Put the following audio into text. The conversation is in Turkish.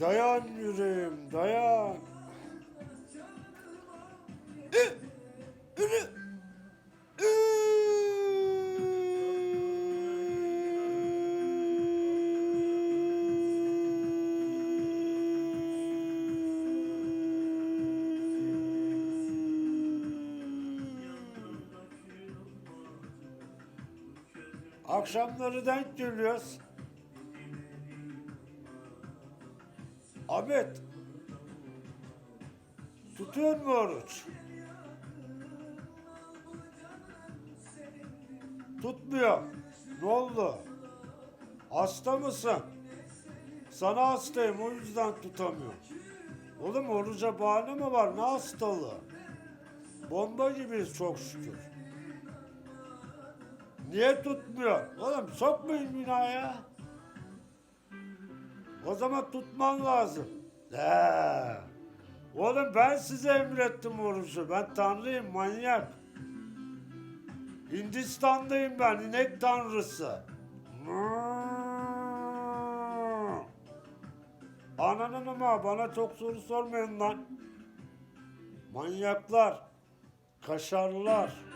Dayan yüreğim, dayan. Akşamları denk geliyoruz. Ahmet. Tutuyor mu oruç? Tutmuyor. Ne oldu? Hasta mısın? Sana hastayım o yüzden tutamıyorum. Oğlum oruca bahane mi var? Ne hastalığı? Bomba gibiyiz çok şükür. Niye tutmuyor? Oğlum sokmayın binaya. O zaman tutman lazım. He. Oğlum ben size emrettim orucu. Ben tanrıyım manyak. Hindistan'dayım ben inek tanrısı. Ananın ama bana çok soru sormayın lan. Manyaklar, kaşarlar.